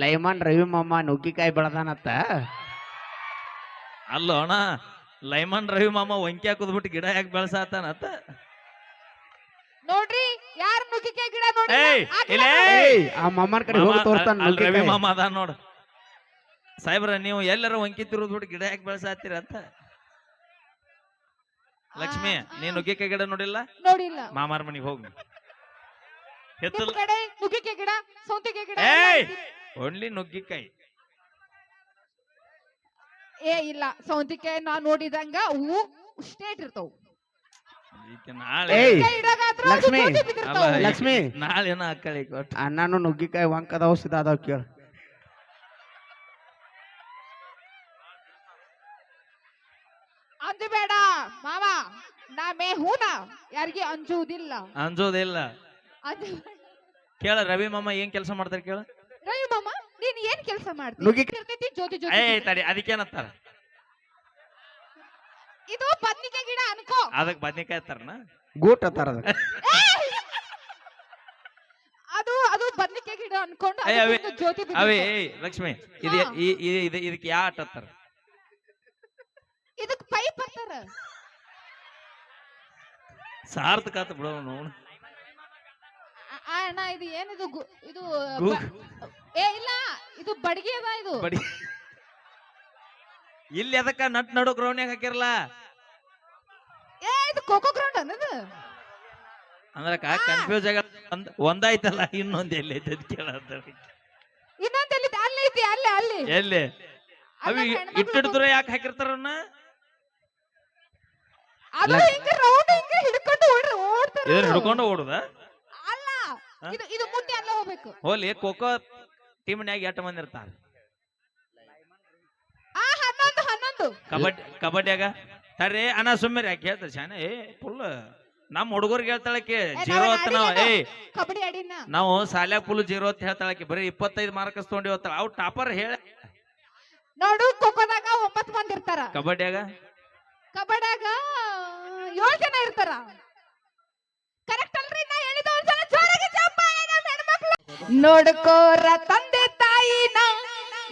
Lyman Ravi ಮಾಮ ನುಗ್ಗಿಕಾಯಿ ಬೆಳದಾನತ್ತ? ಅಲ್ಲ ಅಣ್ಣ ಲೈಮನ್ ರವಿ ಮಾಮ ಒಂಕಿ ಹಾಕುದ್ಬಿಟ್ಟು ಗಿಡ ಯಾಕೆ ಬೆಳೆಸಾತಾನತ್ತ? ನೋಡ್ರಿ ಯಾರ ನುಗ್ಗಿಕಾಯಿ ಗಿಡ ನೋಡಿ ಏಯ್ ಇಲ್ಲೇ? ಆ ಮಾಮನ ಕಡೆ ಹೋಗಿ ಅಲ್ಲಿ ರವಿ ಮಾಮ ಅದ ನೋಡು. ಸಾಹೇಬ್ರ ನೀವು ಎಲ್ಲರ ಒಂಕಿ ತಿರುದ್ಬಿಟ್ಟು ಗಿಡ ಯಾಕೆ ಬೆಳೆಸಾತೀರ ಅಂತ ಲಕ್ಷ್ಮಿ ನೀನ್ ನುಗ್ಗಿಕಾಯಿ ಗಿಡ ನೋಡಿಲ್ಲ? ನೋಡಿಲ್ಲ. ಮಾಮಾರ ಮನೆಗೆ ಹೋಗಿ ಕಡೆ ನುಗ್ಗಿಕಾಯಿ ಗಿಡ ಸೌಂತಿಕಾಯಿ ಗಿಡ ಏಯ್! ಓನ್ಲಿ ನುಗ್ಗಿಕಾಯಿ. ಏ ಇಲ್ಲ ಸೌಂತಿಕಾಯಿ ನಾ ನೋಡಿದಂಗ ಹೂ ಸ್ಟೇಟ್ ಇರ್ತಾವ. ಈಕೆ ನಾಳೆ ಏಯ್! ಇಡಗಾದ್ರ ಲಕ್ಷ್ಮಿ, ಅಲ್ಲ, ಲಕ್ಷ್ಮಿ. ನಾಳೆ ಏನ ಅಕ್ಕಳಿ ಕೊಟ್ಟು ಅಣ್ಣನು ನುಗ್ಗಿಕಾಯಿ ವಂಕದ ಔಷಧ ಅದಾವ ಕೇಳ ಅಂಜಬೇಡ ಮಾವ ನಾ ಮೇ ಹೂನ ಯಾರಿಗೆ ಅಂಜುವುದಿಲ್ಲ. ಅಂಜೋದಿಲ್ಲ ಅಂಜ- ಕೇಳ ರವಿ ಮಾಮ ಏನ್ ಕೆಲಸ ಮಾಡ್ತಾರೆ ಕೇಳ. ರವಿ ಮಾಮ ನೀನ್ ಏನ್ ಕೆಲಸ ಮಾಡ್ತೀನಿ ನುಗ್ಗಿಕಾಯಿ- ಇರ್ತೈತಿ ಜ್ಯೋತಿ ಏ ಜ್ಯೋತಿ ತಡಿ ಅದಕ್ಕೇನತ್ತಾರ ಇದು ಬದ್ನಿಕಾಯಿ ಗಿಡ ಅನ್ಕೋ. ಅದಕ್ಕೆ ಬದ್ನಿಕಾಯಿ ಅತ್ತಾರನ ಗೂಟ್ ಅತ್ತಾರ ಅದಕ್ಕೆ. ಏಯ್! ಅದು ಅದು ಬದ್ನಿಕಾಯಿ ಗಿಡ ಅನ್ಕೊಂಡು ಅವೇ- ಅದಕ್ಕೊಂದು ಜ್ಯೋತಿ ಅವೇ ಏ, ಲಕ್ಷ್ಮಿ ಇದು ಹಾ. ಇದಕ್ಕೆ ಯಾ ಆಟ ಅತ್ತಾರ ಇದಕ್ ಪೈಪ್ ಅಂತಾರ. ಸಾರ್ಥಕ ಆತ ಬಿಡೋ ನೋಡು ಆ- ಅಣ್ಣ ಇದು ಏನಿದು ಗು- ಇದು ಗು- ಬ- ಏ ಇಲ್ಲ ಇದು ಬಡಗಿ ಅದ ಇದು. ಬಡಿ ಇಲ್ಲಿ ಅದಕ್ಕ ನಟ್ ನಡು ಗ್ರೌಂಡ್ನಾಗ ಹಾಕಿರಲ್ಲ ಏ ಇದು ಕೋಕೋ ಗ್ರೌಂಡ್ ಅನ್ನದು ಅಂದ್ರ ಕನ್ಫ್ಯೂಸ್ ಆಗ ಒಂದ್- ಒಂದಾಯ್ತಲ್ಲ ಇನ್ನೊಂದ್ ಎಲ್ಲಿ ಐತೆ ಅದ್ ಇನ್ನೊಂದ ಇನ್ನೊಂದ್ ಎಲ್ಲಿ ಅಲ್ಲಿ ಐತಿ ಅಲ್ಲಿ ಅಲ್ಲಿ. ಎಲ್ಲಿ? ಅವಿ ಅಲ್ಲ, ಹೆಣ್ಮಕ್ಳು ಯಾಕೆ ಹಾಕಿರ್ತಾರನ್ನ ಅದು ಹಿಂಗ ರೌಂಡ್ ಹಿಂಗ ಹಿಡ್ಕೊಂಡು ಓಡ್ರಿ ಓಡ್ತಾರ. ಅವ್ರು. ಹಿಡ್ಕೊಂಡು ಓಡುದ? ಇದು ಇದು ಮುಟ್ಟಿ ಅಲ್ಲ ಹೋಗ್ಬೇಕು. ಹೋಲಿ ಖೋಖೋ ಟೀಮ್ನ್ಯಾಗ ಎಷ್ಟು ಮಂದಿ ಇರ್ತಾರ? ಆ ಹನ್ನೊಂದು ಹನ್ನೊಂದು. ಕಬಡ್ಡಿ ಕಬಡ್ಡಿಯಾಗ? ಸರಿ ಅನ ಸುಮ್ಮನೆ ಯಾಕೆ ಹೇಳ್ತಾರೆ ಶಾನೆ ಏ ಫುಲ್ ನಮ್ಮ ಹುಡುಗರಿಗೆ ಹೇಳ್ತಾಳಕ್ಕೆ ಜೀರೋ ಅಂತ ನಾವು ಏ ಕಬಡ್ಡಿ ಆಡಿನ ನಾವು ಸಾಲ್ಯಾಗ ಫುಲ್ ಜೀರೋ ಅಂತ ಹೇಳ್ತಾಳಕ್ಕೆ ಬರೀ ಇಪ್ಪತ್ತೈದು ಮಾರ್ಕಸ್ ತೊಗೊಂಡಿ ಹೋಗ್ತಾಳ. ಅವ್ ಟಾಪರ್ ಹೇಳ. ನೋಡು ಖೋಖೋದಾಗ ಒಂಬತ್ತು ಮಂದಿ ಇರ್ತಾರ. ಕಬಡ್ಡಿಯಾಗ? ಕಬಡ್ಯಾಗ ಏಳು ಜನ ಇರ್ತಾರ. ಕರೆಕ್ಟ್ ಅಲ್ರಿ ನಾ ಹೇಳಿದ ಒಂದ್ಸಲ ಜೋರಾಗಿ ಚಪ್ಪಾಳೆ ನಮ್ ಹೆಣ್ಮಕ್ಳು. ನೋಡ್ಕೋರ ತಂದೆ ತಾಯಿನ.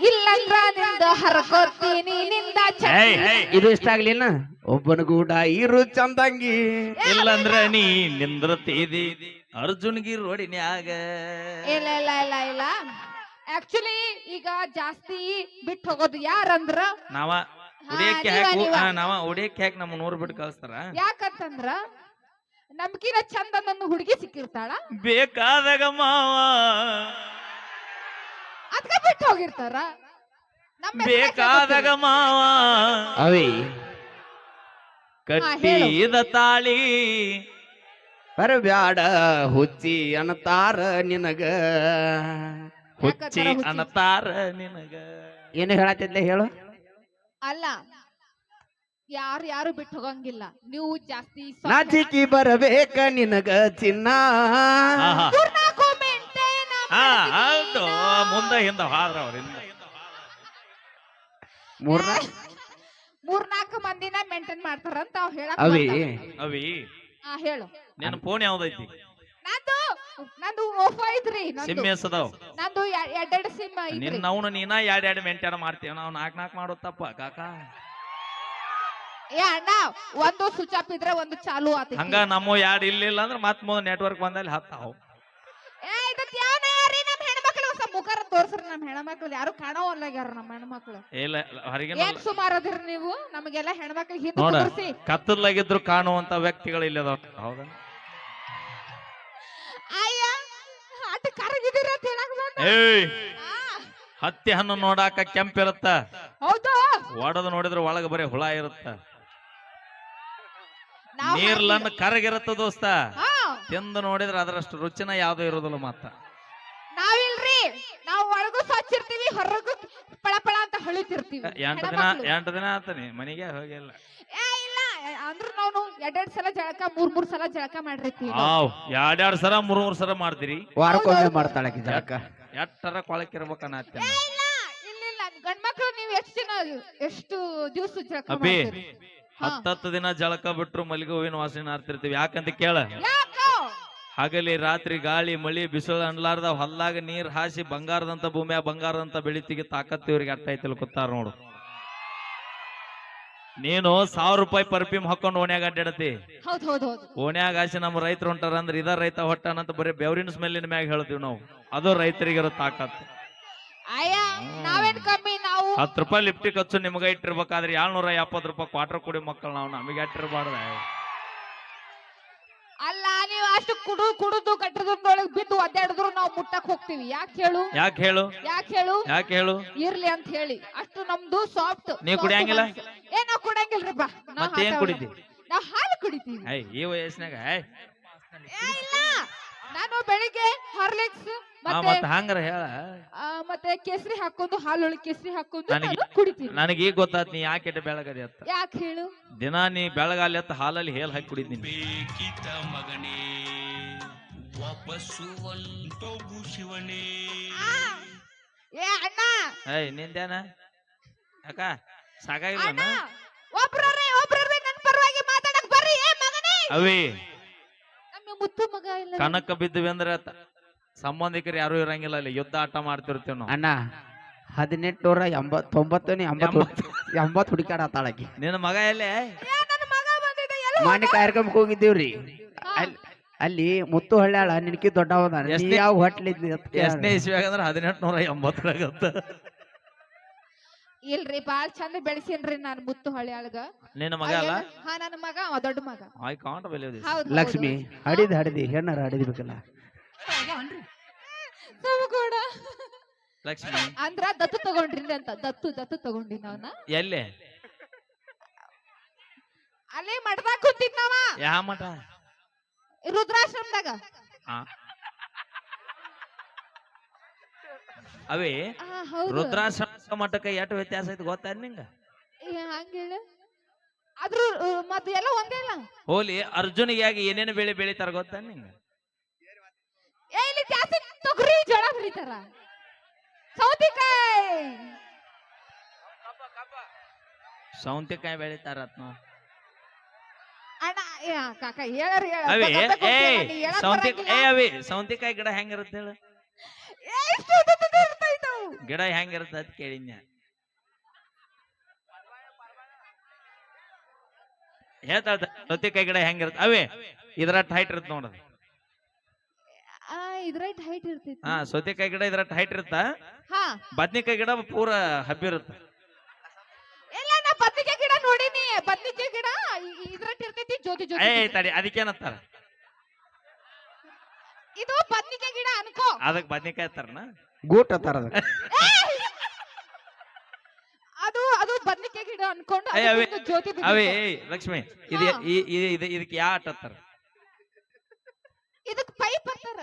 ಇಲ್ಲಂದ್ರ ನಿಂದ ಹರ್ಕೋತೀನಿ ನಿಂದ ಇದು ಇಷ್ಟ ಆಗ್ಲಿಲ್ಲ? ಒಬ್ಬನಗೂಡ ಇರು ಚಂದಂಗಿ. ಇಲ್ಲಂದ್ರ ನೀ ನಿಂದ್ರತೀದಿ. ಅರ್ಜುನ್ಗಿ ರೋಡಿನ್ಯಾಗ. ಇಲ್ಲ ಇಲ್ಲ ಇಲ್ಲ ಇಲ್ಲ. ಆಕ್ಚುಲಿ ಈಗ ಜಾಸ್ತಿ ಬಿಟ್ಟು ಹೋಗೋದು ಯಾರಂದ್ರ? ನಾವ ಉಡಿಯಕ್ಕೆ ನೀವ, ಹಾಕು ನೀವ. ಉಡಿಯಕ್ಕೆ ಹಾಕಿ ನಮ್ಮ ನೂರು ಬಿಟ್ಟು ಕಳಿಸ್ತಾರ. ಯಾಕಂತಂದ್ರ? ನಮ್ಗಿನ ಚಂದ ನನ್ನ ಹುಡುಗಿ ಸಿಕ್ಕಿರ್ತಾಳ? ಬೇಕಾದಾಗ ಮಾವ. ಅದ್ಕ ಬಿಟ್ಟು ಹೋಗಿರ್ತಾರ? ನಮ್ಮ ಹೆಸ್ರ್ ಯಾಕೆ ಬೇಕಾದಾಗ ಗೊತ್ತಿಲ್ಲ? ಮಾವ. ಅವಿ. ಕಟ್ಟಿದ ತಾಳಿ. ಬರಬ್ಯಾಡ ಹುಚ್ಚಿ ಅನ್ನತಾರ ನಿನಗ. ಹುಚ್ಚಿ ಹುಚ್ಚಿ? ಅನ್ನತಾರ ನಿನಗ. ಏನು ಹೇಳತ್ತಿದ್ಲೆ ಹೇಳು? ಅಲ್ಲ ಯಾರು ಯಾರು ಬಿಟ್ಟು ಹೋಗಂಗಿಲ್ಲ. ನೀವು ಜಾಸ್ತಿ ನಾಚಿಕಿ ಬರಬೇಕ ನಿನಗ ಚಿನ್ನ. ಆಹಾ. ಹಾ ಹೌದು. ಮುಂದ ಹಿಂದ ಹಾದ್ರ ಅವ್ರಿಂದ ಮೂರ್ನ ಮೂರ್ನಾಲ್ಕು ಮಂದಿನ ಮೇಂಟೈನ್ ಮಾಡ್ತಾರಂತ ಅವ್ ಹೇಳಕ್ ಅವಿ. ಅವಿ. ಹಾ ಹೇಳು. ನಿನ್ನ ಫೋನ್ ಯಾವ್ದೈತಿ ನಂದು ನಂದು ಓಫೋ ಐತ್ರಿ ನಂದು. ಸಿಮ್ ಎಸ್ ಅದಾವ ನಂದು ಎರಡೆರಡು ಸಿಮ್ ಐತ್ರಿ. ನಿನ್ನ ಅವನು ನೀನ ಎರಡ್ ಎರಡ್ ಮೇಂಟೈನ್ ಮಾಡ್ತೀವಿ ನಾವು ನಾಲ್ಕ್ ನಾಲ್ಕ್ ತಪ್ಪ ಕಾಕ. ಏ ಅಣ್ಣ ಒಂದು ಸ್ವಿಚ್ ಆಫ್ ಇದ್ರೆ ಒಂದು ಚಾಲು ಆತ ಹಂಗ ನಮ್ಮ ಯಾರ್ ಇಲ್ಲಿಲ್ಲ ಅಂದ್ರೆ ಮತ್ ಮೂ ನೆಟ್ವರ್ಕ್ ಬಂದಲ್ಲಿ ಹತ್ತಾವು. ಏ ಇದಕ್ ಯಾವ ಯಾರಿ ನಮ್ ಹೆಣ್ಮಕ್ಳು? ಹೊಸ ಮುಖರ ತೋರ್ಸ್ರಿ ನಮ್ ಹೆಣ್ಮಕ್ಳು. ಯಾರು ಕಾಣವಲ್ಲ ಯಾರು ನಮ್ಮ ಹೆಣ್ಮಕ್ಳು. ಇಲ್ಲ ಹೊರಗಿನ ಏನ್ ಸುಮಾರು ಅದಿರಿ ನೀವು? ನಮಗೆಲ್ಲ ಹೆಣ್ಮಕ್ಳು ಹಿಂದೆ ನೋಡ. ತೋರಿಸಿ ಕತ್ತಲಾಗಿದ್ರು ಕಾಣುವಂತ ವ್ಯಕ್ತಿಗಳು ಇಲ್ಲಿ ಅದಾವ. ಹೌದಾ? ಅಯ್ಯ ಆಟ ಕರಗಿದಿರ ಅಂತ ಹೇಳಕ್ ಬಂದ. ಏಯ್ ಆ, ಹತ್ತಿ ಹಣ್ಣು ನೋಡಾಕ ಕೆಂಪಿರುತ್ತ ಹೌದು. ಒಡದು ನೋಡಿದ್ರೆ ಒಳಗ ಬರೀ ಹುಳ ಇರುತ್ತ. ನೀರ್ಲನ್ನ ಕರಗಿರತ್ತ ದೋಸ್ತ. ಹಾ. ತಿಂದು ನೋಡಿದ್ರೆ ಅದರಷ್ಟು ರುಚಿನ ಯಾವ್ದು ಇರೋದಿಲ್ಲ ಮತ್ತ ನಾವಿಲ್ರಿ ನಾವು ಒಳಗೂ ಸ್ವಚ್ಛ ಇರ್ತೀವಿ ಹೊರಗೂ ಪಳ ಪಳ ಅಂತ ಹೊಳಿತಿರ್ತೀವಿ. ಎಂಟು ದಿನ ಹೆಣ್ಮಕ್ಳು. ಎಂಟು ದಿನ ಆತನಿ ಮನೆಗೆ ಹೋಗಿಲ್ಲ. ಏ ಇಲ್ಲ ಅಂದ್ರ ನಾವು ಎರಡೆರಡ್ ಸಲ ಜಳಕ ಮೂರ್ ಮೂರ್ ಸಲ ಜಳಕ ಮಾಡಿರ್ತೀವಿ. ಆವ್ ಎರಡೆರಡು ಸಲ ಮೂರ್ ಮೂರ್ ಸಲ ಮಾಡ್ತೀರಿ? ವಾರಕ್ಕೊಮ್ಮೆ ಮಾಡ್ತಾಳೆ ಆಕಿ ಜಳಕ ಎಟ್ಟರ ಕೊಳಕಿರ್ಬೇಕನ್ನತ್ತೇನ ಏ ಇಲ್ಲ ಇಲ್ಲ ಇಲ್ಲ ಗಂಡ್ಮಕ್ಳು ನೀವು ಎಷ್ಟು ಜನ ಎಷ್ಟು ದಿವಸ ಜಳಕ ಅಬ್ಬಿ. ಮಾಡ್ತೀರಿ. ಹತ್ತತ್ತು ದಿನ ಜಳಕ ಬಿಟ್ರು ಮಲ್ಲಿಗೆ ಹೂವಿನ ವಾಸನೆ ಹಾರ್ತಿರ್ತೀವಿ ಯಾಕಂತ ಕೇಳ. ಹಗಲಿ ರಾತ್ರಿ ಗಾಳಿ ಮಳಿ ಬಿಸಿಲು ಅನ್ಲಾರ್ದ ಹೊಲ್ದಾಗ ನೀರ್ ಹಾಸಿ ಬಂಗಾರದಂತ ಭೂಮಿಯ ಬಂಗಾರದಂತ ಬೆಳಿತಿಗೆ ತಾಕತ್ತು ಇವ್ರಿಗೆ ಅರ್ಥ ಐತಿ ಕೂತಾರ ನೋಡು. ನೀನು ಸಾವಿರ ರೂಪಾಯಿ ಪರ್ಫ್ಯೂಮ್ ಹಾಕೊಂಡು ಓಣ್ಯಾಗ ಅಡ್ಡಾಡತಿ. ಓಣ್ಯಾಗ ಹಾಸಿ ನಮ್ಮ ರೈತರು ಹೊಂಟಾರ ಅಂದ್ರೆ ಇದ ರೈತ ಹೊಟ್ಟನಂತ ಬರೀ ಬೆವರಿನ ಸ್ಮೆಲ್ಲಿನ ಮ್ಯಾಗ ಹೇಳ್ತೀವಿ ನಾವು. ಅದು ರೈತರಿಗಿರೋ ತಾಕತ್ತು ಅಯ್ಯ ನಾವೇನ್ ಕಮ್ಮಿ ನಾವು ಹತ್ತು ರೂಪಾಯಿ ಲಿಫ್ಟಿ ಖರ್ಚು ನಿಮ್ಗೆ ಇಟ್ಟಿರ್ಬೇಕಾದ್ರೆ ಏಳ್ನೂರ ಎಪ್ಪತ್ತು ರೂಪಾಯಿ ಕ್ವಾರ್ಟರ್ ಕುಡಿ ಮಕ್ಕಳು ನಾವು ನಮಗೆ ಇಟ್ಟಿರಬಾರ್ದ. ಅಲ್ಲ ನೀವು ಅಷ್ಟು ಕುಡು ಕುಡುದು ಕಟ್ಟದೊಳಗ್ ಬಿದ್ದು ಒದ್ದಾಡಿದ್ರು ನಾವು ಮುಟ್ಟಕ್ ಹೋಗ್ತೀವಿ. ಯಾಕೆ ಹೇಳು? ಯಾಕೆ ಹೇಳು? ಯಾಕೆ ಹೇಳು? ಯಾಕೆ ಹೇಳು? ಇರ್ಲಿ ಅಂತ ಹೇಳಿ. ಅಷ್ಟು ನಮ್ದು ಸಾಫ್ಟ್ ನೀ ಕುಡಿಯಂಗಿಲ್ಲ? ಏ ನಾವ್ ಮತ್ತೆ ಏನ್ ನಾವ್ ಮತ್ತೇನ್ ಕುಡಿತಿ? ನಾವ್ ಹಾಲು ಕುಡಿತೀವಿ. ಈ ವಯಸ್ಸಿನಾಗ ಏ ಇಲ್ಲ. ನಾನು ಬೆಳಿಗ್ಗೆ ಹಾರ್ಲಿಕ್ಸ್ ಆ, ಮತ್ತೆ ಮತ್ತ ಹಂಗಾರ ಹೇಳ. ಆ, ಮತ್ತೆ ಕೇಸರಿ ಹಾಕೊಂಡು ಹಾಲೊಳಗೆ ಕೇಸರಿ ಹಾಕೊಂಡು ನನಗೆ- ನಾನು ಕುಡಿತೀನಿ. ನನಗೆ ಈಗ ಗೊತ್ತಾತ್ ನೀ ಯಾಕೆ ಇಟ್ಟು ಬೆಳಗದಿ ಅಂತ. ಯಾಕೆ ಹೇಳು? ದಿನ ನೀ ಬೆಳಗಾಲಿ ಅಂತ ಹಾಲಲ್ಲಿ ಹೇಲ್ ಹಾಕಿ ಕುಡಿತೀನಿ. ಬೇಕಿತ ಮಗನೇ ವಾಪಸ್ಸು ಒಂಟೋಗು ಶಿವನೇ. ಆ, ಏ ಅಣ್ಣ! ಏಯ್ ನಿಂದೇನ? ಅಕ್ಕ ಸಾಕಾಗಿಲ್ಲ ಅಣ್ಣ? ಒಬ್ರೇ ಒಬ್ರೇ ನನ್ ಪರವಾಗಿ ಮಾತಾಡಕ್ ಬರ್ರಿ ಏ ಮಗನೇ! ಅವಿ ಮುತ್ತು ಮಗ ಇಲ್ಲ ಕನಕ ಬಿದ್ದಿವಿ ಅಂದ್ರೆ ಸಂಬಂಧಿಕರು ಯಾರು ಇರಂಗಿಲ್ಲ ಅಲ್ಲಿ. ಯುದ್ಧ ಆಟ ಮಾಡ್ತಿರ್ತೀವಿ ನಾವು. ಅಣ್ಣ ಹದಿನೆಂಟುನೂರ ಎಂಬತ್ ತೊಂಬತ್ತನೇ ಎಂಬತ್ತು. ಎಂಬತ್ತು ಹುಡುಕಾಡತ್ತಾಳಕಿ ನಿನ್ನ ಮಗ ಎಲ್ಲೇ? ಏ, ನನ್ನ ಮಗ ಎಲ್ಲ ಮಾನ್ಯ ಕಾರ್ಯಕ್ರಮಕ್ಕೆ ಹೋಗಿದ್ದೀವ್ರಿ. ಅಲ್ಲಿ ಅಲ್ಲಿ ಮುತ್ತು ಹಳ್ಳ್ಯಾಳ ನಿನಕಿ ದೊಡ್ಡವದ ನೀ ಯಾವ ಹೋಟ್ಲಿದ್ದಿ ಅಂತ ಎಷ್ಟನೇ ಇಸ್ವಿ ಅಂದ್ರೆ ಹದಿನೆಂಟು ನೂರ ಎಂಬತ್ತರಾಗತ್ತ ಇಲ್ರಿ ಬಾಳ್ ಚಂದ ಬೆಳೆಸಿನ್ರಿ ನಾನು ಮುತ್ತು ಹಳ್ಳಿ ಅಳಗ ನಿನ್ನ ಮಗ ಅಲ್ಲ? ಹಾ ನನ್ನ ಮಗ ಅವ ದೊಡ್ಡ ಮಗ. ಐ ಕಾಂಟ್ ಬೆಲೆಯೋದಿ ಹೌದು ಲಕ್ಷ್ಮಿ ಹಡಿದ್ ಹಡಿದಿ ಹೆಣ್ಣಾರ ಹಡಿದ್ಬೇಕಲ್ಲ? ಕೂಡ ಲಕ್ಷ್ಮಿ. ಅಂದ್ರ ದತ್ತು ತಗೊಂಡ್ರಿ ಅಂತ ದತ್ತು ದತ್ತು ತಗೊಂಡಿ ನಾವ್ನ. ಎಲ್ಲಿ? ಅಲ್ಲೇ ಮಠದಾಗ ಕುಂತಿದ್ ನಾವ ಯಾವ ಮಠ? ರುದ್ರಾಶ್ರಮದಾಗ. ಆ. ಅವೇ ರುದ್ರಾಶ್ರಮ ಮಠಕ್ಕೆ ಎಷ್ಟು ವ್ಯತ್ಯಾಸ ಐತಿ ಗೊತ್ತಾ ನಿಂಗ? ಆದ್ರೂ ಮತ್ತೆ ಎಲ್ಲ ಒಂದೇ ಅಲ್ಲ? ಹೋಲಿ ಅರ್ಜುನಿಗೆ ಯಾಕೆ ಏನೇನು ಬೆಳೆ ಬೆಳಿತಾರ ಗೊತ್ತಾ ನಿಂಗ? ಏ ಇಲ್ಲಿ ಜಾಸ್ತಿ ತೊಗರಿ ಜೋಳ ಬೆಳಿತಾರ. ಸೌತಿಕಾಯಿ. ಸೌಂತಿಕಾಯಿ ಬೆಳಿತಾರ ಸೌಂತಿಕಾಯಿ ಗಿಡ ಹೆಂಗಿರುತ್ತೆ ಹೇಳು? ಗಿಡ ಹೆಂಗಿರುತ್ತೆ ಅಂತ ಕೇಳಿದ್ನ. ಹೇಳ್ತಾಳ ಸೌತಿಕಾಯಿ ಗಿಡ ಹೆಂಗಿರುತ್ತೆ? ಅವೇ ಇದ್ರ ಹೈಟ್ ಇರುತ್ತೆ ನೋಡೋದು ಇದ್ರ ಹೈಟ್ ಇರ್ತೈತಿ ಹಾ ಸೌತೆಕಾಯಿ ಗಿಡ ಇದ್ರ ಹೈಟ್ ಇರುತ್ತ? ಹಾ. ಬದ್ನಿಕಾಯಿ ಗಿಡ ಪೂರ ಹಬ್ಬಿರುತ್ತೆ ಇಲ್ಲ ನಾ ಬದ್ನಿಕಾಯಿ ಗಿಡ ನೋಡಿನಿ. ಬದ್ನಿಕಾಯಿ ಗಿಡ ಇದ್ರಟ್ ಇರ್ತೈತಿ ಜ್ಯೋತಿ ಏ ಜ್ಯೋತಿ ತಡಿ ಅದಕ್ಕೇನತ್ತಾರ ಇದು ಬದ್ನಿಕಾಯಿ ಗಿಡ ಅನ್ಕೋ. ಅದಕ್ಕೆ ಬದ್ನಿಕಾಯಿ ತರನ ಗೂಟ ತರ ಅದು ಅದು ಬದ್ನಿಕಾಯಿ ಗಿಡ ಅನ್ಕೊಂಡು ಏ, ಅವೇ- ಅದಕ್ಕೊಂದು ಜ್ಯೋತಿ ಅವೇ ಬಿದ್ದಿತ್ತು. ಏಯ್ ಲಕ್ಷ್ಮಿ ಇದು ಹಾ. ಈ- ಈ- ಇದು ಇದಕ್ಕೆ ಯಾ ಆಟ ತರ ಇದಕ್ ಪೈಪ್ ಅಂತಾರ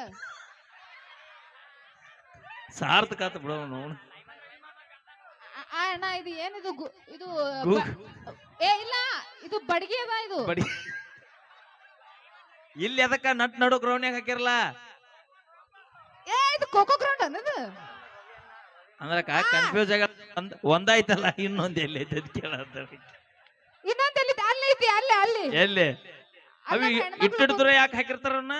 ಸಾರ್ಥಕ ಆತ ಬಿಡೋ ನೋಡು ಆ- ಆ ಅಣ್ಣ ಇದು ಏನಿದು ಗು- ಇದು ಗು- ಬ- ಏ ಇಲ್ಲ ಇದು ಬಡಗಿ ಅದ ಇದು. ಬಡಿ ಇಲ್ಲಿ ಅದಕ್ಕ ನಟ್ ನಡು ಗ್ರೌಂಡ್ನಾಗ ಹಾಕಿರಲ್ಲ ಏ ಇದು ಕೋಕೋ ಗ್ರೌಂಡ್ ಅನ್ನದು ಅಂದ್ರ ಕನ್ಫ್ಯೂಸ್ ಆಗ ಒಂದ್- ಒಂದಾಯ್ತಲ್ಲ ಇನ್ನೊಂದ್ ಎಲ್ಲಿ ಐತೆ ಅಂತ ಕೇಳತ್ತ ಇನ್ನೊಂದ್ ಎಲ್ಲಿ ಅಲ್ಲಿ ಐತಿ ಅಲ್ಲಿ ಅಲ್ಲಿ. ಎಲ್ಲಿ? ಅವಿ ಇಟ್ಟಿಡ್ದ್ರ ಯಾಕೆ ಹಾಕಿರ್ತಾರನ್ನ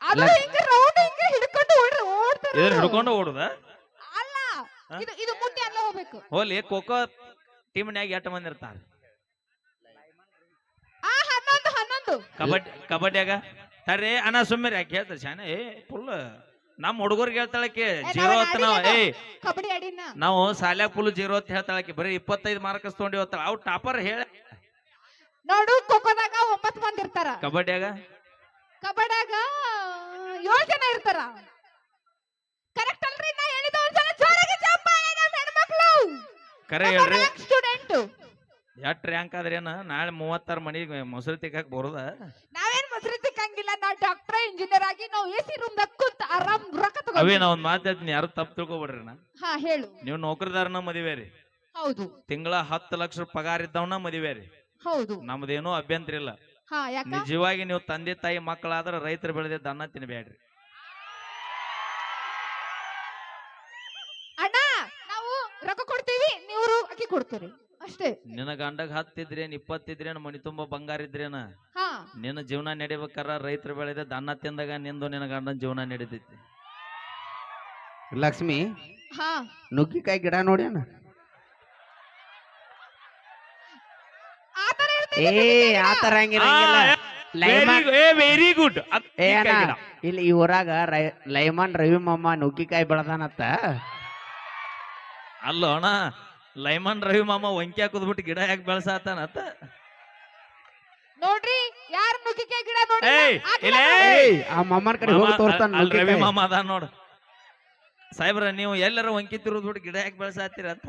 ಅದು ಲಕ್- ಹಿಂಗ ರೌಂಡ್ ಹಿಂಗ ಹಿಡ್ಕೊಂಡು ಓಡ್ರ ಓಡ್ತಾರ ಇದನ್ನ. ಹಿಡ್ಕೊಂಡು ಓಡುದ? ಅಲ್ಲ? ಇದು ಇದು ಮುಟ್ಟಿ ಅಲ್ಲ ಹೋಗ್ಬೇಕು. ಹೋಲಿ ಖೋಖೋ ಟೀಮ್ನ್ಯಾಗ ಎಷ್ಟು ಮಂದಿ ಇರ್ತಾರ ಆ ಹನ್ನೊಂದು ಹನ್ನೊಂದು ಕಬಡ್ಡಿ ಕಬಡ್ಡಿಯಾಗ? ತರ್ರಿ ಅಣ್ಣ ಸುಮ್ಮನೆ ಯಾಕೆ ಹೇಳ್ತಾರೆ ಶಾನೆ ಏ ಫುಲ್ ನಮ್ಮ ಹುಡುಗರಿಗೆ ಹೇಳ್ತಾಳಕ್ಕೆ ಜೀರೋ ಅಂತ ನಾವು ಏ ಕಬಡ್ಡಿ ಆಡಿನ ನಾವು ಸಾಲ್ಯಾಗ ಫುಲ್ ಜೀರೋ ಅಂತ ಹೇಳ್ತಾಳಕ್ಕೆ ಬರೀ ಇಪ್ಪತ್ತೈದು ಮಾರ್ಕಸ್ ತೊಗೊಂಡಿ ಹೋಗ್ತಾಳ ಅವ್ ಟಾಪರ್ ಹೇಳ. ನೋಡು ಖೋಖೋದಾಗ ಒಂಬತ್ತು ಮಂದಿ ಇರ್ತಾರ. ಕಬಡ್ಡಿಯಾಗ? ಕಬಡ್ಯಾಗ ಏಳು ಜನ ಇರ್ತಾರ. ಕರೆಕ್ಟ್ ಅಲ್ರಿ ನಾ ಹೇಳಿದ ಒಂದ್ಸಲ ಜೋರಾಗಿ ಚಪ್ಪಾಳೆ ನಮ್ಮ ಹೆಣ್ಮಕ್ಳು. ಕರೆ ಹೇಳ್ರಿ. ಸ್ಟೂಡೆಂಟ್ ಎಷ್ಟ್ ರ್ಯಾಂಕ್ ಆದ್ರೇನ ನಾಳೆ ಮೂವತ್ತಾರು ಮನೆಗೆ ಮೊಸರು ತಿಕ್ಕ ಬರುದ? ನಾವೇನ್ ಮೊಸರು ತಿಕ್ಕಂಗಿಲ್ಲ ನಾವ್ ಡಾಕ್ಟರ್ ಇಂಜಿನಿಯರ್ ಆಗಿ ನಾವು ಎ ಸಿ ರೂಮ್ ಕೂತ್ ಆರಾಮ್ ರೊಕ್ಕ ಅವೇ ತಗೊಂಡು ನಾ ಒಂದ್ ಮಾತಾಡ್ತೀನಿ ಯಾರು ತಪ್ಪು ತಿಳ್ಕೊಬೇಡ್ರಿ ನಾ. ಹಾ ಹೇಳು. ನೀವು ನೌಕರದಾರನ ಮದುವೆ ರೀ. ಹೌದು. ತಿಂಗಳ ಹತ್ತು ಲಕ್ಷ ಪಗಾರ ಇದ್ದವನ ಮದುವೆ ರೀ. ಹೌದು. ನಮ್ದೇನೋ ಅಭ್ಯಂತರ ಇಲ್ಲ. ಹಾ ಯಾಕ? ನಿಜವಾಗಿ ನೀವು ತಂದೆ ತಾಯಿ ಮಕ್ಕಳಾದ್ರೆ ರೈತರು ಬೆಳೆದಿದ್ದ ಅನ್ನ ತಿನ್ಬೇಡ್ರಿ. ಅಣ್ಣ ನಾವು ರೊಕ್ಕ ಕೊಡ್ತೀವಿ ನೀವು ಅಕ್ಕಿ ಕೊಡ್ತೀರಿ. ಅಷ್ಟೇ. ನಿನ್ನ ಗಂಡಗ್ ಹತ್ತಿದ್ರೇನ್ ಇಪ್ಪತ್ತಿದ್ರೇನ್ ಮನಿ ತುಂಬಾ ಬಂಗಾರ ಇದ್ರೇನ? ಹಾ. ನಿನ್ನ ಜೀವನ ನಡಿಬೇಕಾರ? ರೈತರು ಬೆಳೆದ ದನ್ನ ತಿಂದಾಗ ನಿಂದು ನಿನ್ನ ಗಂಡನ ಜೀವನ ನಡೀತೈತಿ. ಲಕ್ಷ್ಮಿ ಹಾ. ನುಗ್ಗಿಕಾಯಿ ಗಿಡ ನೋಡ್ಯಾನ ಆತರ ಏ ಆತರ ಹಂಗಿರಂಗಿಲ್ಲ. ಲೈಮನ್ ವೆರಿ ಗುಡ್ ಏ ಅಣ್ಣ ಇಲ್ಲಿ ಈ ಊರಾಗ ರೈ- ಲೈಮನ್ ರವಿ ಮಮ್ಮ ನುಗ್ಗಿಕಾಯಿ ಬೆಳದಾನತ್ತ ಅಲ್ಲ ಅಣ್ಣ ಲೈಮನ್ ರವಿ ಮಾಮ ಒಂಕಿ ಹಾಕುದ್ಬಿಟ್ಟು ಗಿಡ ಯಾಕೆ ಬೆಳಸಾತಾನತ್ತ ನೋಡ್ರಿ ಯಾರ ಮುಖಕ್ಕೆ ಗಿಡ ನೋಡಿ ಏಯ್ ಇಲ್ಲ? ಏಯ್ ಆ ಮಾಮನ ಕಡೆ ಹೋಗಿ ಮಾಮ, ತೋರ್ತಾನ ಅಲ್ ರವಿ ಮಾಮ ಅದ ನೋಡು. ಸಾಹೇಬ್ರ ನೀವು ಎಲ್ಲರ ಒಂಕಿ ತಿರುದ್ಬಿಟ್ಟು ಗಿಡ ಯಾಕೆ ಬೆಳೆಸಾತೀರ ಅಂತ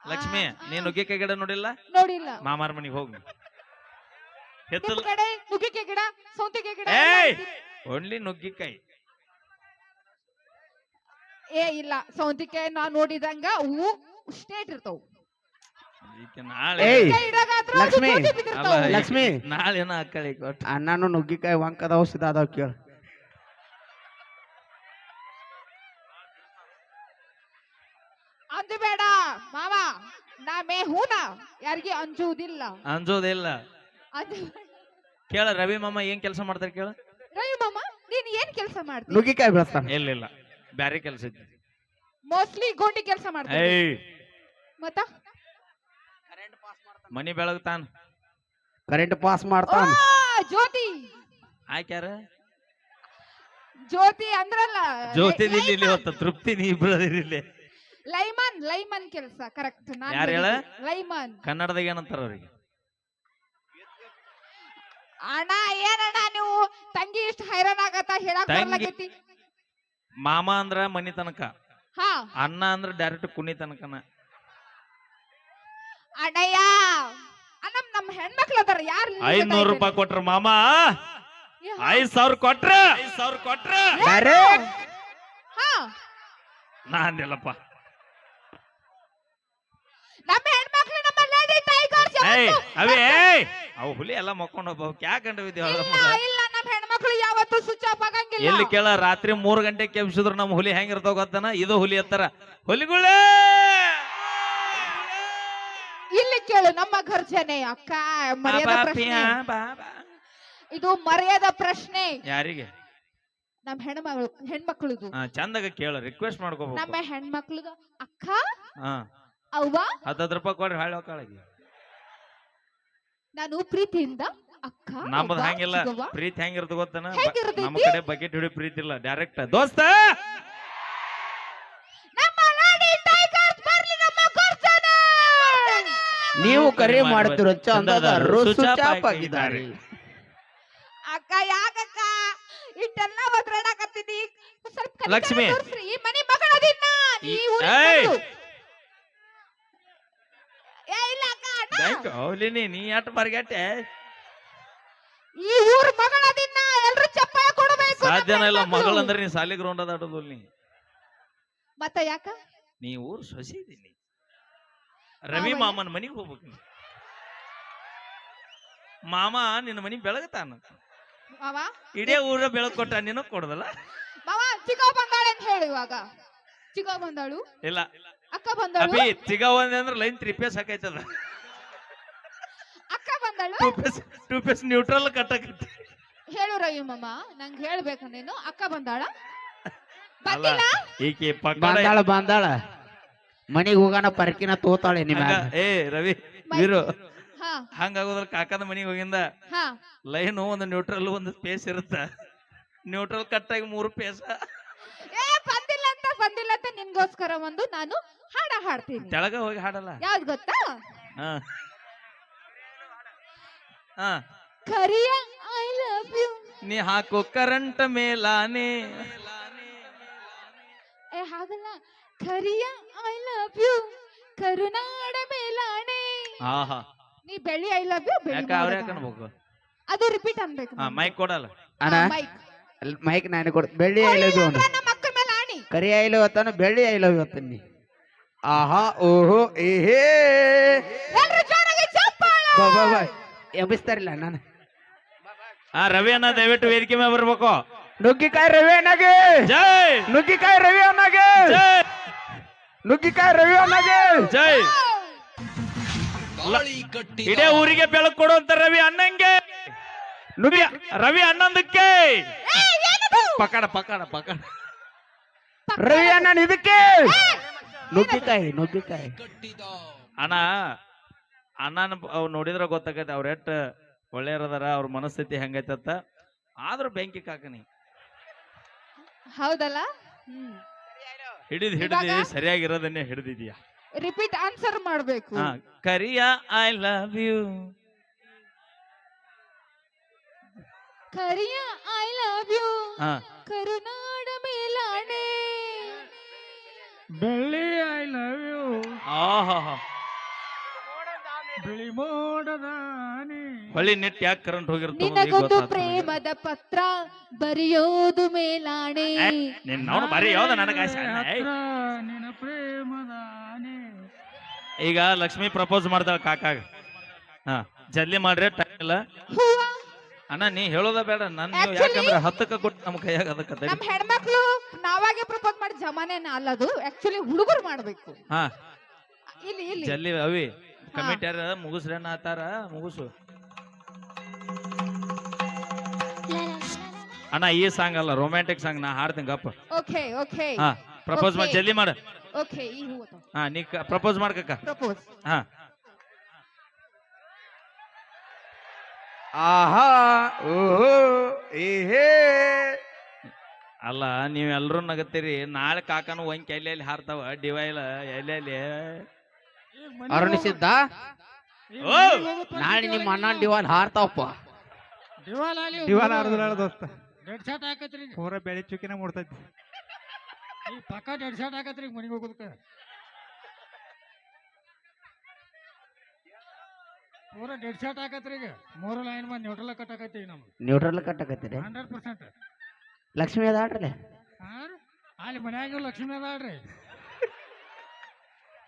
ಲಕ್ಷ್ಮಿ ನೀನ್ ನುಗ್ಗಿಕಾಯಿ ಗಿಡ ನೋಡಿಲ್ಲ? ನೋಡಿಲ್ಲ. ಮಾಮಾರ ಮನಿಗೆ ಹೋಗಿ ನಿಮ್ ಹೆತ್ತಲ್ ಕಡೆ ನುಗ್ಗಿಕಾಯಿ ಗಿಡ ಸೌತಿಗೆ ಗಿಡ ಏಯ್! ಎಲ್ಲ ಐತಿ. ಓನ್ಲಿ ನುಗ್ಗಿಕಾಯಿ. ಏ ಇಲ್ಲ. ಸೌಂತಿಕಾಯಿ ನಾ ನೋಡಿದಂಗ ಹೂ ಸ್ಟೇಟ್ ಇರ್ತಾವ. ಈಕೆ ನಾಳೆ ಏಯ್! ಲಕ್ಷ್ಮಿ, ಅಲ್ಲ ಈಕೆ ಲಕ್ಷ್ಮಿ. ನಾಳೆ ಏನೋ ಅಕ್ಕಳಿ ಕೊಟ್ಟು ಅಣ್ಣನು ನುಗ್ಗಿಕಾಯಿ ವಂಕದ ಔಷಧ ಅದಾವ ಕೇಳು. ಅಂಜಬೇಡ ಮಾವ. ನಾ ಮೇ ಹೂನ? ಯಾರಿಗೆ ಅಂಜುವುದಿಲ್ಲ ಅಂಜೋದಿಲ್ಲ. ಅಂಜ ಕೇಳ ರವಿ ಮಾಮ ಏನ್ ಕೆಲಸ ಮಾಡ್ತಾರೆ ಕೇಳ. ರವಿ ಮಾಮ ನೀನ್ ಏನ್ ಕೆಲಸ ಮಾಡ್ತಿ? ನುಗ್ಗಿಕಾಯಿ ಬೆಳೆಸ್ತಾನ. ಇಲ್ಲ ಇಲ್ಲ. ಬ್ಯಾರೆ ಕೆಲಸ ಮೋಸ್ಟ್ಲಿ ಗೋಂಡಿ ಕೆಲಸ ಮಾಡ್ತಾರೆ ಏಯ್. ಮತ್ತ? ಮನಿ ಬೆಳಗ್ತಾನ ಕರೆಂಟ್ ಪಾಸ್ ಓ ಮಾಡ್ತಾನ. ಜ್ಯೋತಿ. ಆಕ್ಯಾರ ಜ್ಯೋತಿ ಅಂದ್ರಲ್ಲ. ಜ್ಯೋತಿ ಲೈ- ಇಲ್ಲಿ ಹೊತ್ತ ತೃಪ್ತಿ ನೀ ಇಲ್ಲಿ. ಲೈಮನ್ ಲೈಮನ್ ಕೆಲಸ ಕರೆಕ್ಟ್ ಯಾರ್ ಹೇಳ? ಲೈಮನ್. ಕನ್ನಡದಾಗ ಏನಂತಾರ ಅವ್ರಿಗೆ? ಅಣ್ಣ ಏನಣ್ಣ ನೀವು? ತಂಗಿ ಇಷ್ಟ ಹೈರಾಣ ಆಗತ್ತ ಹೇಳಕ್ ತಂಗಿ- ಬರ್ಲಾಗೈತಿ ಮಾಮ ಅಂದ್ರ ಮನಿ ತನಕ. ಹಾ. ಅಣ್ಣ ಅಂದ್ರ ಡೈರೆಕ್ಟ್ ಕುನಿ ತನಕನ. ಅಡಯ್ಯ ಆ, ನಮ್ಮ ನಮ್ ಹೆಣ್ಮಕ್ಳು ಅದಾರ ಯಾರು ಐದ್ನೂರು ರೂಪಾಯಿ ಕೊಟ್ರ ಮಾಮ. ಐದ್ ಸಾವಿರ ಕೊಟ್ರ. ಐದ್ ಸಾವಿರ ಕೊಟ್ರ. ಹಾ. ನಾ ಅಂದಿಲ್ಲಪ್ಪ ನಮ್ಮ ಹೆಣ್ಮಕ್ಳು ನಮ್ಮ ಲೇಡಿ ಟೈಗರ್ಸ್ ಏಯ್ ಅವೇ ಏಯ್. ಅವು ಹುಲಿ ಎಲ್ಲ ಮಕ್ಕೊಂಡು ಹೋಗ್ಬೇಕು ಯಾಕೆ ಕಂಡು ಇಲ್ಲ ಬಿದ್ದೀವಿ ಇಲ್ಲ ನಮ್ಮ ಹೆಣ್ಮಕ್ಳು ಯಾವತ್ತೂ ಸ್ವಿಚ್ ಆಫ್ ಆಗಂಗಿಲ್ಲ. ಎಲ್ಲಿ ಕೇಳ ರಾತ್ರಿ ಮೂರ್ ಗಂಟೆ ಕೆಮ್ಸಿದ್ರು ನಮ್ಮ ಹುಲಿ ಹೆಂಗಿರ್ತಾವ ಗೊತ್ತನ? ಇದು ಹುಲಿ ಎತ್ತರ. ಹುಲಿಗಳೇ ಇಲ್ಲಿ ಕೇಳು ನಮ್ಮ ಘರ್ಜನೆ ಅಕ್ಕ ಮರ್ಯಾದ ಪ್ರಶ್ನೆ. ಇದು ಮರ್ಯಾದ ಪ್ರಶ್ನೆ. ಯಾರಿಗೆ? ನಮ್ಮ ಹೆಣ್ಮಗಳು ಹೆಣ್ಮಕ್ಳದು. ಚಂದಾಗ ಕೇಳ ರಿಕ್ವೆಸ್ಟ್ ನಮ್ಮ ಹೆಣ್ಮಕ್ಳದು. ಅಕ್ಕ ಅವ್ವ. ಹತ್ತತ್ತು ರೂಪಾಯಿ ಕೊಡ್ರಿ ಹಾಳೆ ನಾನು ಪ್ರೀತಿಯಿಂದ ಅಕ್ಕ ನಮ್ಮದ್ ಹಂಗಿಲ್ಲ ಪ್ರೀತಿ ಹೆಂಗಿರ್ತ ಗೊತ್ತನ ಹೆಂಗಿರ್ತೈತಿ? ನಮ್ಮ ಕಡೆ ಬಕೆಟ್ ಹಿಡಿಯೋ ಪ್ರೀತಿ ಇಲ್ಲ ಡೈರೆಕ್ಟ್ ದೋಸ್ತ ನಮ್ಮ ಲೇಡಿ ಟೈಗರ್ಸ್ ಬರ್ಲಿ ನಮ್ಮ ಗರ್ಜನೆ ನೀವು ಕರೆ ಮಾಡ್ತಿರೋ ಚಂದದ ಚಂದದಾರರು ಆಫ್ ಆಗಿದ್ದಾರೆ ಅಕ್ಕ ಯಾಕಕ್ಕ ಇಟ್ಟೆಲ್ಲ ಒದ್ರಾಡಕತ್ತಿದಿ ಸ್ವಲ್ಪ ಲಕ್ಷ್ಮಿ. ತೋರ್ಸ್ರಿ. ಈ ಮನಿ ಮಗಳದಿನ್ನ ಈ ಈ- ಊರಿನ ಏಯ್! ಮಗಳು. ಏ ಇಲ್ಲ ಅಕ್ಕ ಅಣ್ಣ. ಬ್ಯಾಂಕ್ ಅವಲಿನಿ ನೀ ಅಟ್ ಬರ್ಗೆಟ್ಟೆ ಈ ಊರ್ ಮಗಳದಿನ್ನ ಎಲ್ರು ಚಪ್ಪಾಳೆ ಕೊಡಬೇಕು ಸಾಧ್ಯನ ಇಲ್ಲ. ಮಗಳು ಅಂದ್ರೆ ನೀ ಸಾಲಿ ಗ್ರೌಂಡ್ ಅದಾಡೋದು ನೀ ಮತ್ತ ಯಾಕ? ನೀ ಊರ್ ಸೊಸಿ ಇದೀನಿ. ರವಿ ಮಾಮನ್ ಮನಿಗೆ ಹೋಗ್ಬೇಕು ನೀ. ಮಾಮ ನಿನ್ನ ಮನಿ ಬೆಳಗತಾನ. ಮಾವ? ಇಡೇ ಊರ ಬೆಳಗ್ ಕೊಟ್ಟ ನಿನಗ್ ಕೊಡದಲ್ಲ? ಮಾವ ಚಿಕ್ಕ ಬಂದಾಳೆ ಅಂತ ಹೇಳು ಇವಾಗ. ಚಿಕ್ಕ ಬಂದಾಳು? ಇಲ್ಲ. ಅಕ್ಕ ಬಂದಾಳು? ಅಭಿ ಚಿಗ ಒಂದ್ ಅಂದ್ರೆ line three phase ಹಾಕೈತದ two phase two phase neutral ಕಟ್ಟಕೈತಿ ಹೇಳು ರವಿ ಮಾಮ ನಂಗೆ ಹೇಳ್ಬೇಕು ನೀನು. ಅಕ್ಕ ಬಂದಾಳ? ಅಲ್ಲ ಬಂದಿಲ್ಲ? ಈಕಿ ಪಕ್ಕದ ಬಂದಾಳ ಬಂದಾಳ. ಮನಿಗ್ ಹೋಗೋಣ ಪರಕಿನ ತೋತಾಳೆ ನಿಮ್ಮ ಹಂಗ ಏ ರವಿ ವೀರು ಹಾ. ಹಂಗಾಗೋದ್ರ ಕಾಕದ ಮನಿಗೆ ಹೋಗಿಂದ ಹಾ. ಲೈನು ಒಂದು ನ್ಯೂಟ್ರಲ್ ಒಂದು ಸ್ಪೇಸ್ ಇರುತ್ತ? ನ್ಯೂಟ್ರಲ್ ಕಟ್ಟಾಗಿ ಮೂರು ಪೇಸ ಏ ಬಂದಿಲ್ಲ ಅಂತ ಬಂದಿಲ್ಲ ಅಂತ ನಿನ್ಗೋಸ್ಕರ ಒಂದು ನಾನು ಹಾಡ ಹಾಡ್ತೀನಿ. ತೆಳಗ ಹೋಗಿ ಹಾಡಲ್ಲ? ಯಾವ್ದು ಗೊತ್ತಾ? ಹಾ. ಹಾ. ಕರಿಯ ಐ ಲವ್ ಯು ನೀ ಹಾಕು ಕರೆಂಟ್ ಮೇಲಾನೆ. ಏ ಹಾಗಲ್ಲ. ಕರಿಯ ಐ ಲವ್ ಯು ಕರುನಾಡ ಮೇಲಾಣೆ ಆಹಾ. ನೀ ಬೆಳ್ಳಿ ಐ ಲವ್ ಯು ಬೆಳ್ಳಿ ಯಾಕ ಅವ್ರ. ಅನ್ಬೇಕು? ಅದು ರಿಪೀಟ್ ಅನ್ಬೇಕು ಹಾ ಮೈಕ್ ಕೊಡಲ್ಲ. ಅಣ್ಣ ಮೈಕ್ ಮೈಕ್ ನಾನು ಕೊಡ್ ಬೆಳ್ಳಿ ಐ ಲವ್ ನಮ್ಮ ಅಕ್ಕ ಮೇಲೆ ಆಣಿ. ಕರಿ ಐಲವ್ ಅತ್ತಾನ ಬೆಳ್ಳಿ ಯು ಇವತ್ತನ್ನಿ ಆಹಾ ಓಹೋ ಏಹೇ. ಎಲ್ರು ಜೋರಾಗಿ ಚಪ್ಪಾಳೆ. ಬಾ ಬಾ ಬಾ. ಎಬ್ಬಿಸ್ತಾರಿಲ್ಲ ನಾನು. ಆ ರವಿ ಅಣ್ಣ ದಯವಿಟ್ಟು ವೇದಿಕೆ ಮೇಲೆ ಬರ್ಬೇಕು. ನುಗ್ಗಿಕಾಯಿ ರವಿ ಅಣ್ಣಗೆ. ಜೈ! ನುಗ್ಗಿಕಾಯಿ ರವಿ ಅಣ್ಣಗೆ. ಜೈ! ನುಗ್ಗಿಕಾಯಿ ರವಿ ಅಣ್ಣಗೆ. ಜೈ! ಇಡೇ ಊರಿಗೆ ಬೆಳಕು ಕೊಡುವಂತ ರವಿ ಅಣ್ಣಂಗೆ. ನುಗ್ಗಿ ರವಿ ಅಣ್ಣಂದಕ್ಕೆ. ಪಕಡ ಪಕಡ ಪಕಡ. ರವಿ ಅಣ್ಣನ್ ಇದಕ್ಕೆ. ನುಗ್ಗಿಕಾಯಿ ನುಗ್ಗಿಕಾಯಿ. ಅಣ್ಣ ಅಣ್ಣನ ಅವ್ ನೋಡಿದ್ರೆ ಗೊತ್ತಾಗೈತೆ ಅವ್ರ ಎಟ್ ಒಳ್ಳೆಯರದಾರ ಅವ್ರ ಮನಸ್ಥಿತಿ ಹೆಂಗೈತತ್ತ ಆದ್ರೂ ಬೆಂಕಿ ಕಾಕನಿ ಹೌದಲ್ಲ? ಹ್ಮ್. ಹಿಡಿದ್ ಹಿಡಿದಿ ಇವಾಗ? ಸರಿಯಾಗಿರೋದನ್ನೇ ಹಿಡಿದಿದ್ಯಾ. ರಿಪೀಟ್ ಆನ್ಸರ್ ಮಾಡ್ಬೇಕು. ಹಾ Kariya I love you Kariya I love you ಹಾ. ಕರುನಾಡ ಮೇಲಾಣೆ. ಬೆಳ್ಳಿ ಐ ಲವ್ ಯು ಆಹಾ. ಹೊಳಿ ನೆಟ್ ಯಾಕೆ ಕರೆಂಟ್ ಹೋಗಿರುತ್ತೆ ನಿನಗೊಂದು ಪ್ರೇಮದ ಪತ್ರ ಬರೆಯೋದು ಮೇಲಾಣೆ. ನಿನ್ನ ಅವನು ಬರೀ ಯಾವ್ದ ನನಗ ಹತ್ರ ನಿನ್ನ ಪ್ರೇಮದಾನೆ ಈಗ ಲಕ್ಷ್ಮಿ ಪ್ರಪೋಸ್ ಮಾಡ್ತಾಳ ಕಾಕಾಗ. ಹಾ ಜಲ್ದಿ ಮಾಡ್ರಿ ಟೈಮ್ ಇಲ್ಲ. ಹೂವ? ಅಣ್ಣ ನೀ ಹೇಳೋದ ಬೇಡ. ನನ್ ನೀವು Actually- ಯಾಕಂದ್ರೆ ಹತ್ತಕ್ಕ ಕೊಟ್ಟು ನಮ್ ಕೈಯಾಗ ಅದಕ್ಕ ತಡಿ. ನಮ್ ಹೆಣ್ಮಕ್ಳು ನಾವಾಗೆ ಪ್ರಪೋಸ್ ಮಾಡಿ ಅಲ್ಲ ಅಲ್ಲದು. ಆಕ್ಚುಲಿ ಹುಡುಗರು ಮಾಡ್ಬೇಕು. ಹಾ. ಇಲ್ಲಿ ಇಲ್ಲಿ. ಜಲ್ದಿ ಅವಿ. ಕಮಿಟಿ ಯಾರ ಮುಗಿಸ್ರೇನ ಆತಾರ ಮುಗಿಸು. ಅಣ್ಣ ಈ ಸಾಂಗ್ ಅಲ್ಲ ರೊಮ್ಯಾಂಟಿಕ್ ಸಾಂಗ್ ನಾ ಹಾಡ್ತೀನಿ ಗಪ್ಪ. ಓಕೆ ಓಕೆ ಹಾ ಪ್ರಪೋಸ್ ಮಾಡಿ. ಜಲ್ದಿ ಮಾಡು. ಓಕೆ ಈ ಹೂವ ಹಾ ನೀ ಪ್ರಪೋಸ್ ಮಾಡ್ಕಕ್ಕ ಪ್ರಪೋಸ್ ಹಾ. ಆಹಾ ಓಹೋ ಏಹೇ. ಅಲ್ಲ ನೀವೆಲ್ಲರೂ ನಗತ್ತೀರಿ ನಾಳೆ ಕಾಕನು ಒಂಕೆ ಎಲ್ಲೆಲ್ಲಿ ಹಾರ್ತಾವ ಡಿವೈಲ್ ಎಲ್ಲೆಲ್ಲಿ? ಅರುಣಿಸಿದ್ದ? ಓ! ನಾಳೆ ನಿಮ್ಮ ಅಣ್ಣ ಡಿವಾಲ್ ಹಾರ್ತಾವಪ್ಪ. ದಿವಾಲ್ ಆಲಿ ದಿವಾಲ ದೋಸ್ತ. ಡೆಡ್ ಶಾಟ್ ಹಾಕತ್ರಿ ಪೂರ ಬೆಳಿ ಚುಕ್ಕಿನ ಮುಡ್ತೈತಿ. ಈ ಪಕ್ಕ ಡೆಡ್ ಶಾಟ್ ಹಾಕತ್ರಿ ಮನೆಗೆ ಹೋಗೋದಕ್ಕೆ. ಪೂರ ಡೆಡ್ ಶಾಟ್ ಹಾಕತ್ರಿ ಈಗ. ಮೂರು ಲೈನ್ ಬಂದು ನ್ಯೂಟ್ರಲ್ ಕಟ್ಟಾಕತ್ತೀವಿ ನಮ್ಗೆ. ನ್ಯೂಟ್ರಲ್ ಕಟ್ಟಕತ್ತೀರಿ ಹಂಡ್ರೆಡ್ ಪರ್ಸೆಂಟ್ ಲಕ್ಷ್ಮಿ ಅದಾಡ್ರಲ್ಲ ಅಲ್ಲಿ? ಮನ್ಯಾಗ ಲಕ್ಷ್ಮಿ ಆಡ್ರಿ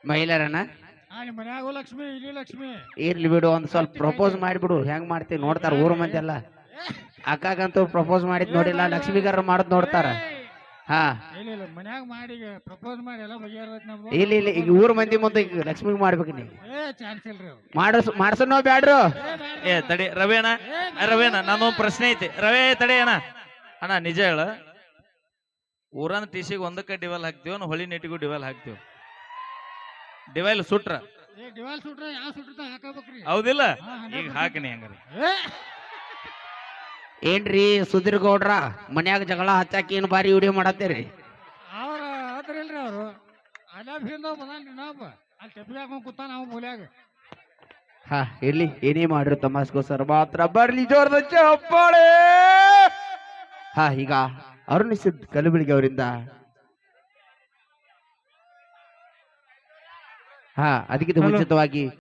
ಮಹಿಳೆಯರನ್ನ? ಅಲ್ಲಿ ಮನ್ಯಾಗೂ ಲಕ್ಷ್ಮಿ ಇಲ್ಲಿ ಲಕ್ಷ್ಮಿ. ಇರ್ಲಿ ಬಿಡು ಒಂದ್ ಸ್ವಲ್ಪ ಪ್ರಪೋಸ್ ಮಾಡಿಬಿಡು ಹೆಂಗ್ ಮಾಡ್ತೀವಿ ನೋಡ್ತಾರ ಊರ್ ಮಂದಿ ಎಲ್ಲ. ಅಕ್ಕಾಗಂತೂ ಪ್ರಪೋಸ್ ಮಾಡಿದ್ ನೋಡಿಲ್ಲ ಲಕ್ಷ್ಮಿಗಾರ ಮಾಡೋದ್ ನೋಡ್ತಾರ. ಹಾ. ಇಲ್ಲ ಇಲ್ಲ ಮನ್ಯಾಗ ಮಾಡಿ ಪ್ರಪೋಸ್ ಮಾಡಿ ಎಲ್ಲ ಬಗೆಹರತ್ ನಮ್ದು. ಇಲ್ಲ ಇಲ್ಲ ಈಗ ಊರ್ ಮಂದಿ ಮುಂದೆ ಈಗ ಲಕ್ಷ್ಮಿಗ್ ಮಾಡ್ಬೇಕು ನೀ ಏ ಚಾನ್ಸ್ ಇಲ್ರಿ ಅವು ಮಾಡಸ್ ಮಾಡ್ಸನೋ ಬ್ಯಾಡ್ರು. ಏ ತಡಿ ರವಿ ಅಣ್ಣ ನಾನು ರವಿ ಅಣ್ಣ ನಂದೊಂದು ಪ್ರಶ್ನೆ ಐತಿ. ರವಿ ತಡಿ ಅಣ್ಣ. ಅಣ್ಣ ನಿಜ ಹೇಳ. ಊರನ್ ಟಿಸಿಗೆ ಒಂದಕ್ಕೆ ಡಿವೆಲ್ ಹಾಕ್ತಿವ್ ಹೊಳಿ ನೆಟ್ಟಿಗೂ ಡಿವೆಲ್ ಹಾಕ್ತಿವ್. ಡಿವೈಲ್ ಸುಟ್ರ. ಏ ಡಿವಾಲ್ ಸುಟ್ರೆ ಯಾವ ಸುಟ್ಟ ಹಾಕಬೇಕ್ರಿ? ಹೌದಿಲ್ಲ? ಈಗ 100%. ಹಾಕಿನಿ ಹಂಗಾರೆ. ಏ! ಏನ್ರಿ ಸುಧೀರ್ ಗೌಡ್ರ ಮನ್ಯಾಗ ಜಗಳ ಹಚ್ಚಾಕಿ ಏನ್ ಬಾರಿ ವಿಡಿಯೋ ಮಾಡತ್ತೀರಿ? ಅವ್ರ ಅದ್ರಿಲ್ರಿ ಅವರು. ಅಲ್ಲ ಹಿಂದ ಬಂದಾನ್ರಿ ನಾವ್ ಅಲ್ಲಿ ಟೆಪ್ಪಿಗೆ ಹಾಕೊಂಡು ಕೂತಾನ ನಾವು ಮೂಲ್ಯಾಗ. ಹಾ ಇರ್ಲಿ ಏನೇ ಮಾಡ್ರಿ ತಮಾಸ್ಗೋಸ್ಕರ ಮಾತ್ರ ಬರ್ಲಿ ಜೋರದ ಚಪ್ಪಾಳೆ! ಹಾ ಈಗ ಅರುಣಿಸಿದ್ ಕಲಬೆಳಗಿ ಅವರಿಂದ ಹಾ ಅದಕ್ಕಿಂತ Hello. ಮುಂಚಿತವಾಗಿ